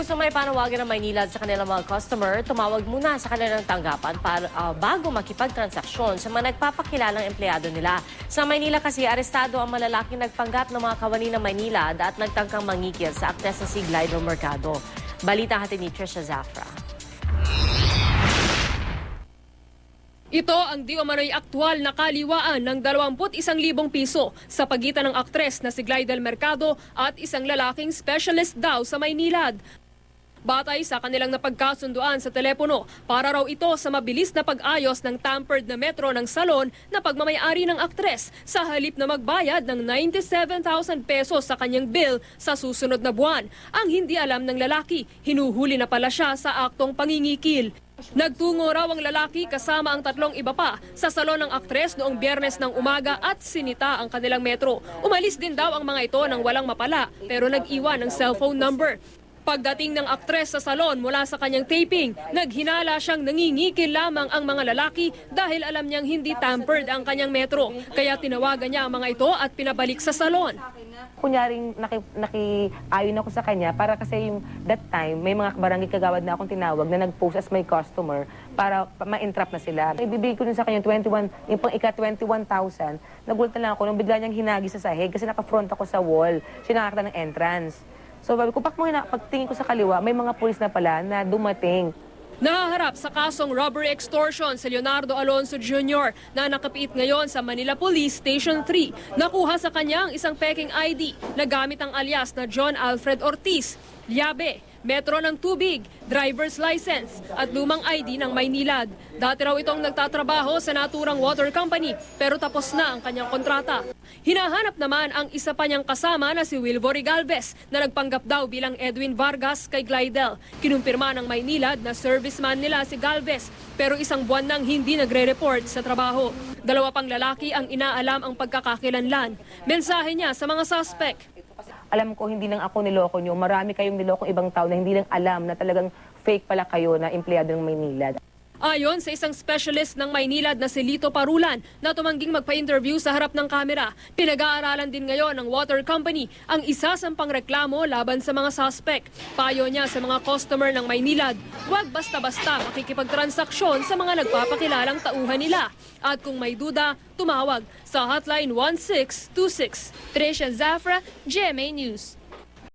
gusto may panawagan ng Maynila sa kanilang mga customer, tumawag muna sa kanilang tanggapan para ah, bago makipagtransaksyon sa mga nagpapakilalang empleyado nila. Sa Maynila kasi, arestado ang malalaking nagpanggap ng mga kawani ng Maynila at nagtangkang mangikil sa aktres na si Glider Mercado. Balita hati ni Trisha Zafra. Ito ang di umano'y aktwal na kaliwaan ng 21,000 piso sa pagitan ng aktres na si Glidel Mercado at isang lalaking specialist daw sa Maynilad. Batay sa kanilang napagkasunduan sa telepono, para raw ito sa mabilis na pag-ayos ng tampered na metro ng salon na pagmamayari ng aktres sa halip na magbayad ng 97,000 pesos sa kanyang bill sa susunod na buwan. Ang hindi alam ng lalaki, hinuhuli na pala siya sa aktong pangingikil. Nagtungo raw ang lalaki kasama ang tatlong iba pa sa salon ng aktres noong biyernes ng umaga at sinita ang kanilang metro. Umalis din daw ang mga ito nang walang mapala pero nag-iwan ng cellphone number. Pagdating ng aktres sa salon mula sa kanyang taping, naghinala siyang nangingikil lamang ang mga lalaki dahil alam niyang hindi tampered ang kanyang metro. Kaya tinawagan niya ang mga ito at pinabalik sa salon. kunyaring naki, nakiayon ako sa kanya para kasi yung that time may mga barangay kagawad na akong tinawag na nag-post as my customer para pa- ma-entrap na sila. Ibibigay ko dun sa kanya 21, yung pang ika 21,000. Nagulat na lang ako nung bigla niyang hinagi sa sahig kasi naka-front ako sa wall. Siya ng entrance. So sabi ko, mo hina- pagtingin ko sa kaliwa, may mga pulis na pala na dumating. Nahaharap sa kasong robbery extortion si Leonardo Alonso Jr. na nakapiit ngayon sa Manila Police Station 3. Nakuha sa kanya ang isang peking ID na gamit ang alias na John Alfred Ortiz, Liabe, metro ng tubig, driver's license at lumang ID ng Maynilad. Dati raw itong nagtatrabaho sa naturang water company pero tapos na ang kanyang kontrata. Hinahanap naman ang isa pa niyang kasama na si Wilvory Galvez na nagpanggap daw bilang Edwin Vargas kay Glidel. Kinumpirma ng Maynilad na serviceman nila si Galvez pero isang buwan nang hindi nagre-report sa trabaho. Dalawa pang lalaki ang inaalam ang pagkakakilanlan. Mensahe niya sa mga suspect. Alam ko hindi lang ako niloko niyo, marami kayong nilokong ibang tao na hindi lang alam na talagang fake pala kayo na empleyado ng Maynila. Ayon sa isang specialist ng Maynilad na si Lito Parulan na tumangging magpa-interview sa harap ng kamera, pinag-aaralan din ngayon ng water company ang isa sa pangreklamo laban sa mga suspect. Payo niya sa mga customer ng Maynilad, huwag basta-basta makikipagtransaksyon sa mga nagpapakilalang tauhan nila. At kung may duda, tumawag sa hotline 1626. Tricia Zafra, GMA News.